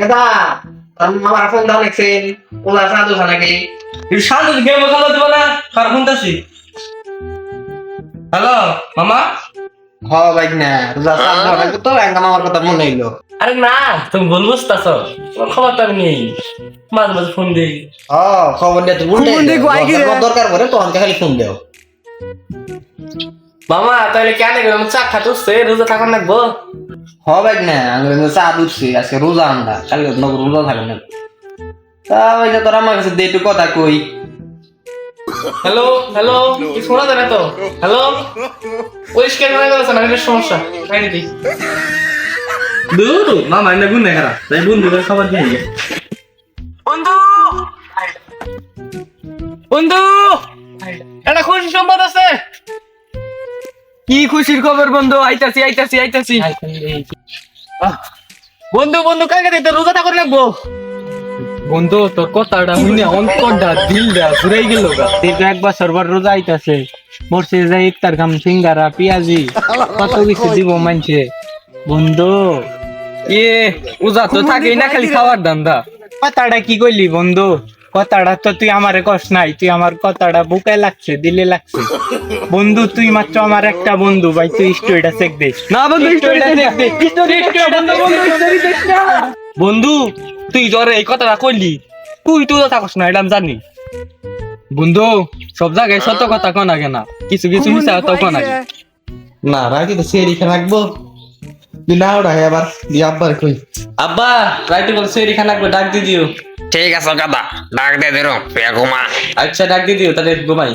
দাদা আমার ফোন দাও দেখছেন ওলা সাধু নাকি? শান্ত গেম খেলা দিব না কার শুনতেছি হ্যালো মামা? হ ভাই না রোজা সাধু নাকি তো একদম আমার কথা মনে হইল। আরে না তুমি ভুল বুঝতেছ। খবর তো নেই। মাঝে মাঝে ফোন দিই। হ খবর তো ফোন দিয়ে। রে? দরকার পড়ে তো আমাকে খালি ফোন দেও। মামা তাহলে কেন গেলাম? চা খাতে উঠছে রোজা থাকার লাগবো? হ ভাই না? আমি চা দুধছি আজকে রোজা আমরা কালকে নগর রোজা থাকে না। তা ওই যে তোর আমার কাছে দে একটু কথা কই। হ্যালো হ্যালো কি শোনা যায় না তো? হ্যালো পরিষ্কার গেছে না এটা সমস্যা খাইনি দিই দূর মামা গুনে খারা তাই বন্ধুদের খাবার দিয়ে গিয়ে বন্ধু! বন্ধু! একটা খুশি সম্বাদ আছে? কি খুশির খবর, বন্ধু? আইতাছি আইতাছি আইতাছি। বন্ধু বন্ধু, কালকে দিতে রোজা থাকার লাগবো। বন্ধু, তোর কথাটা শুনে অন্তরটা দিলটা ঘুরাই গেল গা। দীর্ঘ এক বছর পর রোজা আইতাছে। মরছে যে ইফতার খাম, সিঙ্গারা, পিয়াজি, কত কিছু দিব মানছে বন্ধু, এ উজা তো থাকেই না, খালি খাওয়ার দান্দা কথাটা কি কইলি, বন্ধু? কথাটা তো তুই আমারে কষ্ট নাই তুই আমার কথাটা বুকে লাগছে দিলে লাগছে। বন্ধু তুই মাত্র আমার একটা বন্ধু ভাই তুই স্টোরিটা চেক দে না বন্ধু স্টোরিটা দেখ। স্টোরি বন্ধু বন্ধু স্টোরি দেখ। না। বন্ধু তুই জ্বরে এই কথাটা কইলি। তুই তুই তো থাকস না এটা আমি জানি। বন্ধু সব জায়গায় সত্য কথা কন আগে না। কিছু কিছু মিশা তো কন আগে। না রাখি তো সেরি খা রাখব। তুই না ওরা এবার দিয়ে আব্বার কই? আব্বা রাইটু বল সেরি খান লাগবে ডাক দি দিও। ঠিক আছে গাদা ডাক দে দিল পেগুমা আচ্ছা ডাক দি দিও, তাহলে ঘুমাই।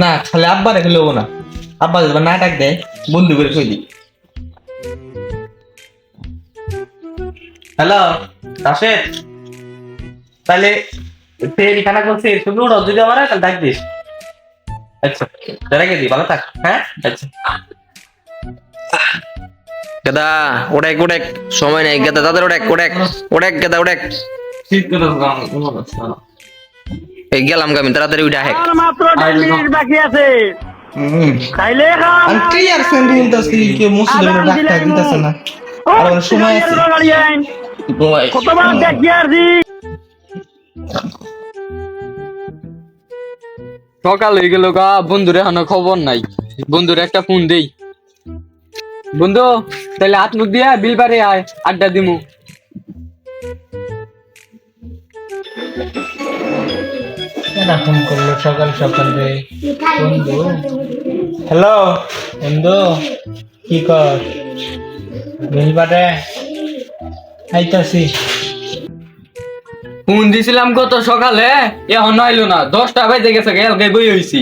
না, খালি আব্বা রেখে লোবো না। আব্বা যদি না ডাক দেয়, বন্ধু করে কই দি হ্যালো, রাশেদ? তাহলে সেরি খানা করছে শুধু যদি আমার ডাক দিস। আচ্ছা রেখে দি ভালো থাক। হ্যাঁ? আচ্ছা। গাদা ওডেক ওডেক। সময় নেই গাদা তাদের ওডেক ওডেক ওডেক গাদা ওডেক। ঠিক করে এই গেলাম আমি তাড়াতাড়ি উঠে আহে আমি ক্লিয়ার সেন্ডিং তো কি? কে মুসলিম ডাক্তার দিতেছে না। আর সময় আছে। ঘুমাই সকাল হয়ে গেল গা বন্ধুরে এখনও খবর নাই। বন্ধুরে একটা ফোন দেই। বন্ধু তাহলে হাত মুখ দিয়া বিল বাড়ি আয় আড্ডা দিমু। ফোন করল? সকাল সকাল রে। বন্ধু। হ্যালো। বন্ধু কি কর? বিলবারে আইতাছি। ফোন দিছিলাম কত সকালে এখন আইলো না। দশটা বাজে গেছে গেলকে বই হইছি।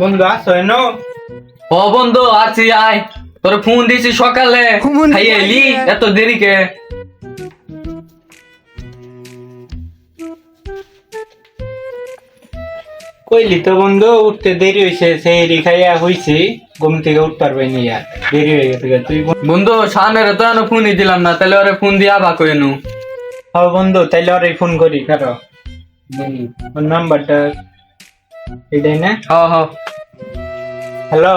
বন্ধু আসো এনো? ও বন্ধু আছি আয়। তোর ফোন দিছি সকালে। খাই আইলি এত দেরি কে? কইলি তো বন্ধু উঠতে দেরি হইছে সেই খাইয়া হইছি। ঘুম থেকে উঠ পারবে নি আর দেরি হয়ে গেছে তুই বন্ধু সামনের তো এখনও ফোনই দিলাম না তাহলে ওরে ফোন দিয়া বা কইনু হ বন্ধু তাইলে ওরে ফোন করি কারও ওর নাম্বারটা এটাই না? হ হ। হ্যালো?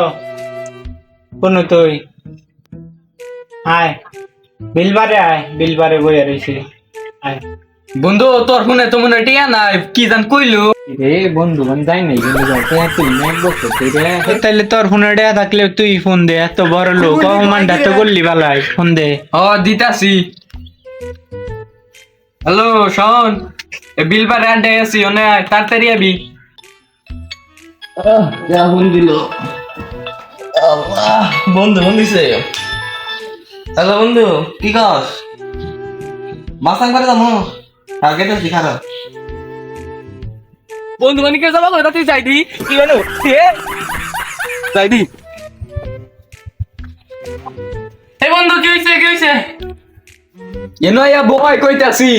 কোনু তুই আয় বিলবারে আয় বিলবারে বইয়া রইছি। আয়। বন্ধু তোর ফোনে তো মনে টিয়া নাই কি জান কইলো? রে বন্ধু বান যাই নাই কিন্তু যাতে তুই না বসে তুই রে তাইলে তোর ফোনে দেয়া থাকলে তুই ফোন দে এত বড় লোক অপমানটা তো করলি বালাই ফোন দে। ও দিতাছি। হ্যালো শোন এ বিল পারে আড্ডায় আছি ওনে আয়, তাড়াতাড়ি আবি ফোন দিল। বন্ধু ফোন দিছে হ্যালো বন্ধু কি কস মাসাং করে যাব। আর গেতে খারাপ বন্ধু মানে কে যাবা কইতা তুই যাই দি কি এ যাই দি বন্ধু কি হইছে কি হইছে? এনো আয়া বয় কইতাছি।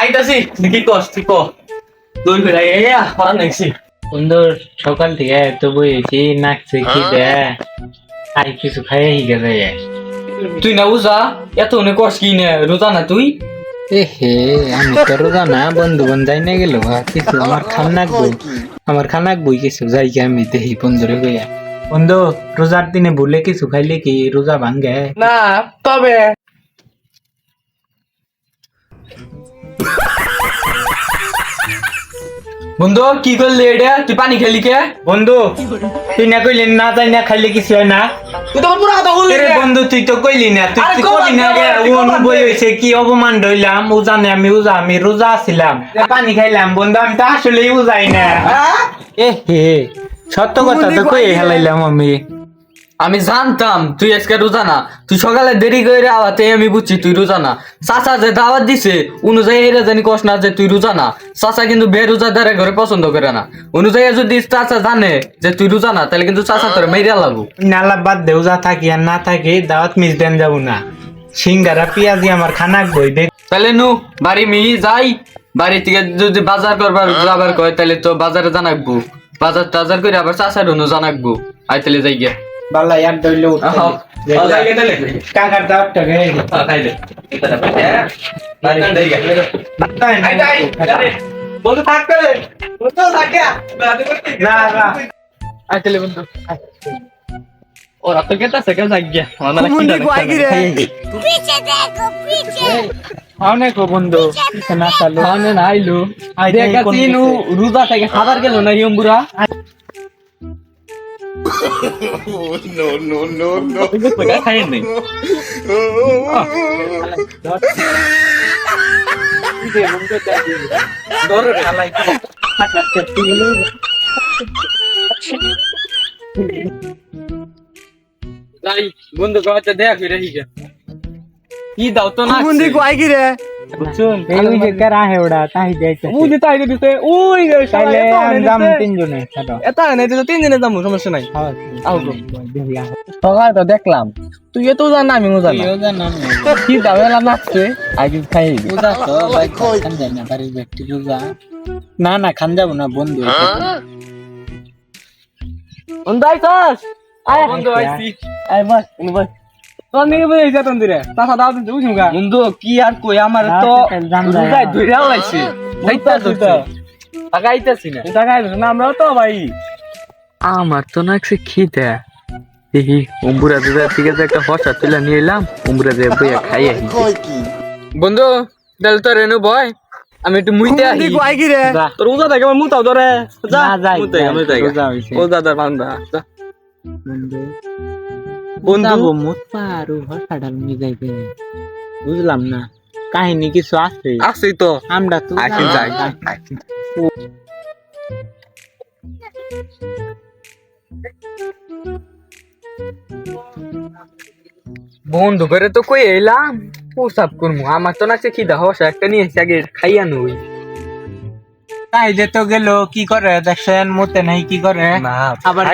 আইতাছি কি কস তুই ক? দুই ফেরা এয়া হরা নাইছি। সুন্দর সকাল থেকে এত বইয়েছি নাকছে কি দে আর কিছু খাইয়ে হিগে যায় তুই না বুঝা এত অনেক কস কি নে রোজা না তুই? এ হে আমি তো রোজা না বন্ধু বন যাই না গেল কিছু আমার খানাক বই আমার খানাক বই কিছু যাই কি আমি দেহি বন্ধুরে গইয়া বন্ধু রোজার দিনে ভুলে কিছু খাইলে কি রোজা ভাঙ্গে না তবে বন্ধু কি করলি এটা তুই পানি খেলি কে? বন্ধু তুই না কইলি না তাই না খাইলে কিছু হয় না। তুই তো পুরো কথা বললি রে। বন্ধু তুই তো কইলি না তুই কি কইলি না রে? ওন ও বই। হইছে কি অপমান দইলাম ও জানে আমি উজা আমি রোজা ছিলাম পানি খাইলাম বন্ধু আমি তো আসলেই উজাই না। হ্যাঁ? এ হে সত্য কথা তো কই হেলাইলাম আমি। আমি জানতাম তুই আজকে রোজা না। তুই সকালে দেরি করে আওয়াতে আমি বুঝছি তুই রোজা না। চাচা যে দাওয়াত দিছে অনুযায়ী এরা জানি কস না যে তুই রোজা না। চাচা কিন্তু বেরোজাদারে ঘরে পছন্দ করে না। অনুযায়ী যদি চাচা জানে যে তুই রোজা না তাহলে কিন্তু চাচা তোর মেয়েরা লাগবো নালা বাদ দে উজা থাকি আর না থাকি দাওয়াত মিস দেন যাব না। সিঙ্গারা পিয়াজি আমার খানা বই দে। তাহলে নু বাড়ি মি যাই। বাড়ি থেকে যদি বাজার করবার যাবার কয় তাহলে তো বাজারে জানাকবো। বাজার টাজার করে আবার চাচার অনু জানাকবো। আই তাহলে যাই গিয়া। বালা ইয়ার দইলে কাকার বন্ধু থাকতে বন্ধু থাকিয়া আমার কি বন্ধু পিছে না চালো হাওনে না আইলো থেকে খাবার গেল না ইয়ম্বুরা খাই নেই যাই বন্ধু কাছে দেখ হিগে কি দাও তো না কুমুন্ডি কয় কি রে শুন এই যে কারা হে ওড়া তাই যাইছে ওই যে তাই দিতে ওই যে তাইলে শালা এত আম দাম আনে দিতে। তিনজনে ছাড়ো। এটা এনে দিতে তিন দিনে যাব সমস্যা নাই। আও গো। সকাল তো দেখলাম। তুই এত জান আমি মজা না। কি দাও নাচছে? আগে খাই। না না খান যাব না বন্ধু আয়। বন্ধু আয় বস বস। তোর নিয়ে যা তন্দিরে তাছা দাও দিতে বুঝুম গা? বন্ধু কি আর কই আমার তো। রোজায়। না। এটা না আমরাও তো ভাই। আমার তো না খিদে। দেখি অম্বুরা দুধের থেকে একটা হসা তুলে নিয়ে এলাম অম্বুরা দিয়ে বইয়া খাই আহি বন্ধু তাহলে তো রেনু ভয় আমি একটু মুইতে আহি। কি রে? তোর উজা দেখে আমার মুতাও ধরে। যা। যাই মুতে, আমি যাই। ও দাদা বান্দা যা। বন্ধু বন্ধু? মুত পারু মি যাইবে বুঝলাম না। কাহিনী কিছু আছে? আসি তো। আমরা তো আসি যাই। বন্ধু করে তো কই এলাম। পোসাব করব আমার তো নাচে খিদা হসা একটা নিয়ে এসে আগে খাইয়া নই। তাইলে তো গেল কি করে? দেখছেন মতে নাই কি করে? আবার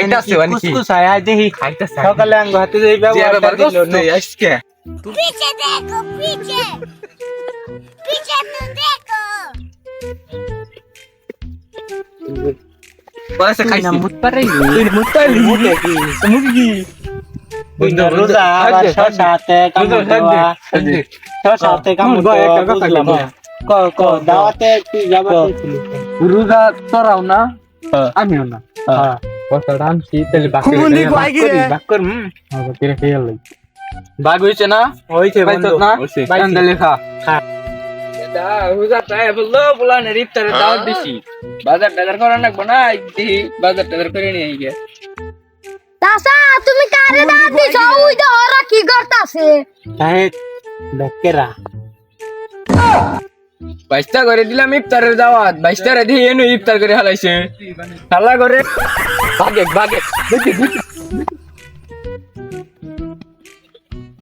কুসকুস হয় আই দেখি। সকালে আঙ্গ হাতে যে ব্যবহার আজকে? দাওয়াতে কি। যাবা রোজা তোরাও না আমিও না। হ্যাঁ। হুম। বাঘ হয়েছে না? বন্ধু। না? হইছে। তাহলে খা। খা। রোজা তাই বলল বলানের ইফতারে দাওয়াত দিছি। বাজার টাজার করা লাগবো না বাজার টাজার করে নিয়ে গিয়ে তাসা তুমি কারে দাঁত দিছ? ওই তো ওরা কি করতাছে? তাহে বেকেরা বাইশটা করে দিলাম, ইফতারের দাওয়াত। বাইশটারে দিয়ে এনে ইফতার করে হালাইছে। হাল্লা করে। বাগে বাগে।